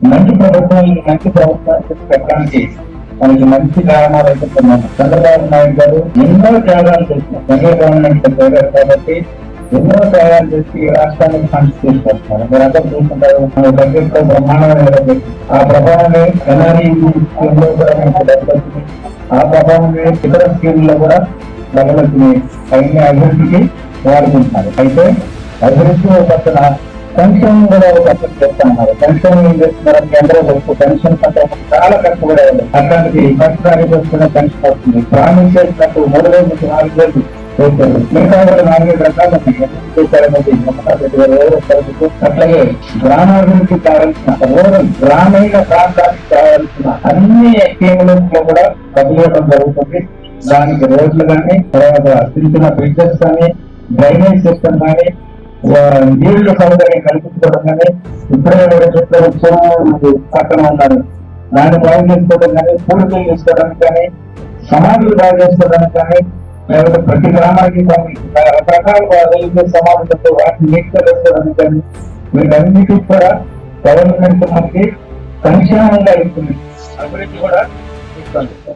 మంచి ప్రభుత్వం మంచి ప్రభుత్వాన్ని పెట్టడానికి మనకి మంచి కారణాలు అయితే ఉన్నాయి. చంద్రబాబు నాయుడు గారు ఎన్నో త్యాగాలు చేస్తున్నారు సెంట్రల్ గవర్నమెంట్ చేశారు కాబట్టి ఎన్నో త్యాగాలు చేసి రాష్ట్రానికి ఫండ్స్ తీసుకొస్తున్నారు మీరు అందరూ చూస్తుంటారు మన బడ్జెట్లో బ్రహ్మాండమైన ఆ ప్రభావమే ఎన్ఆర్ఈ స్కీమ్ కూడా మనకు డబ్బులు ఆ ప్రభావమే ఇతర స్కీమ్లో కూడా డబ్బులు వచ్చినాయి అవన్నీ అభివృద్ధికి వాడుకుంటున్నారు. అయితే అభివృద్ధి ఒక పక్కన పెన్షన్ కూడా ఒక పక్కన చేస్తున్నారు పెన్షన్ ఏం చేస్తున్నారు? కేంద్రం వైపు పెన్షన్ అంటే చాలా కష్టపడేవాళ్ళు అట్లాంటిది ఫస్ట్ తారీఖు వస్తున్న పెన్షన్ వస్తుంది. ప్రామిస్ చేసినట్టు మూడు వేల నుంచి నాలుగు వేలు చేశారు మిగతా కూడా నాలుగైదు రకాలు ఉన్నాయి. అట్లాగే గ్రామాభివృద్ధి కావాల్సిన రూరల్ గ్రామీణ ప్రాంతానికి కావాల్సిన అన్ని స్కీములు కూడా డబ్బులు ఇవ్వడం జరుగుతుంది. దానికి రోడ్లు కానీ తర్వాత చిన్న చిన్న బ్రిడ్జెస్ కానీ డ్రైనేజ్ సిస్టమ్ కానీ నీళ్ళ సౌకర్యం కల్పించుకోవడం కానీ ఇప్పుడే కూడా చెరువు పక్కన ఉన్నారు. దాన్ని బాగు చేసుకోవడం కానీ పూర్తి చేసుకోవడానికి కానీ సమాధులు బాగు చేసుకోవడానికి కానీ లేకపోతే ప్రతి గ్రామానికి కొన్ని రకరకాల బాధలు సమాధులతో వాటిని నీటిగా వేసుకోవడానికి కానీ వీటన్నిటికి కూడా గవర్నమెంట్ మనకి సంక్షేమంగా ఇస్తుంది. అభివృద్ధి కూడా ఇస్తుంది.